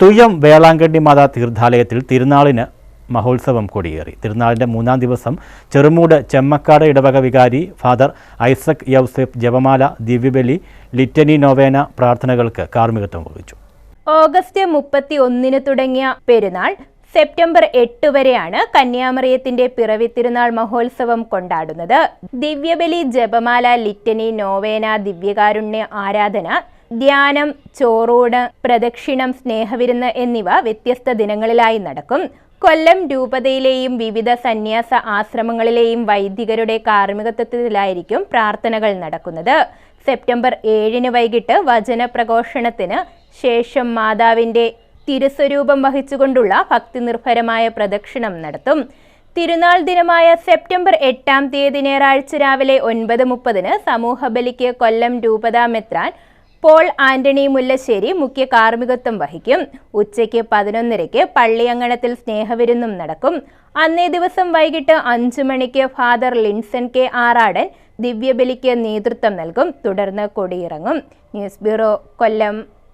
തുയ്യം വേളാങ്കണ്ണി മാതാ തീർത്ഥാലയത്തിൽ തിരുനാളിന് മഹോത്സവം കൊടിയേറി. തിരുനാളിന്റെ മൂന്നാം ദിവസം ചെറുമൂട് ചെമ്മക്കാട് ഇടവക വികാരി ഫാദർ ഐസക് യൗസെഫ് ജപമാല ദിവ്യബലി ലിറ്റനി നോവേന പ്രാർത്ഥനകൾക്ക് കാർമ്മികത്വം വഹിച്ചു. ഓഗസ്റ്റ് മുപ്പത്തി ഒന്നിന് തുടങ്ങിയ പെരുന്നാൾ സെപ്റ്റംബർ എട്ട് വരെയാണ് കന്യാമറിയത്തിന്റെ പിറവി തിരുനാൾ മഹോത്സവം കൊണ്ടാടുന്നത്. ദിവ്യബലി ജപമാല ലിറ്റനി നോവേന ദിവ്യകാരുണ്യ ആരാധന ധ്യാനം ചോറൂട് പ്രദക്ഷിണം സ്നേഹവിരുന്ന് എന്നിവ വ്യത്യസ്ത ദിനങ്ങളിലായി നടക്കും. കൊല്ലം രൂപതയിലെയും വിവിധ സന്യാസ ആശ്രമങ്ങളിലെയും വൈദികരുടെ കാർമ്മികത്വത്തിലായിരിക്കും പ്രാർത്ഥനകൾ നടക്കുന്നത്. സെപ്റ്റംബർ ഏഴിന് വൈകിട്ട് വചന പ്രഘോഷണത്തിന് ശേഷം മാതാവിന്റെ തിരുസ്വരൂപം വഹിച്ചുകൊണ്ടുള്ള ഭക്തിനിർഭരമായ പ്രദക്ഷിണം നടത്തും. തിരുനാൾ ദിനമായ സെപ്റ്റംബർ എട്ടാം തീയതി ഞായറാഴ്ച രാവിലെ ഒൻപത് മുപ്പതിന് സമൂഹബലിക്ക് കൊല്ലം രൂപതാ മെത്രാൻ പോൾ ആന്റണി മുല്ലശ്ശേരി മുഖ്യ കാർമ്മികത്വം വഹിക്കും. ഉച്ചയ്ക്ക് പതിനൊന്നരയ്ക്ക് പള്ളിയങ്കണത്തിൽ സ്നേഹവിരുന്നും നടക്കും. അന്നേ ദിവസം വൈകിട്ട് അഞ്ചു മണിക്ക് ഫാദർ ലിൻസൺ കെ ആറാടൻ ദിവ്യബലിക്ക് നേതൃത്വം നൽകും. തുടർന്ന് കൊടിയിറങ്ങും. ന്യൂസ് ബ്യൂറോ കൊല്ലം.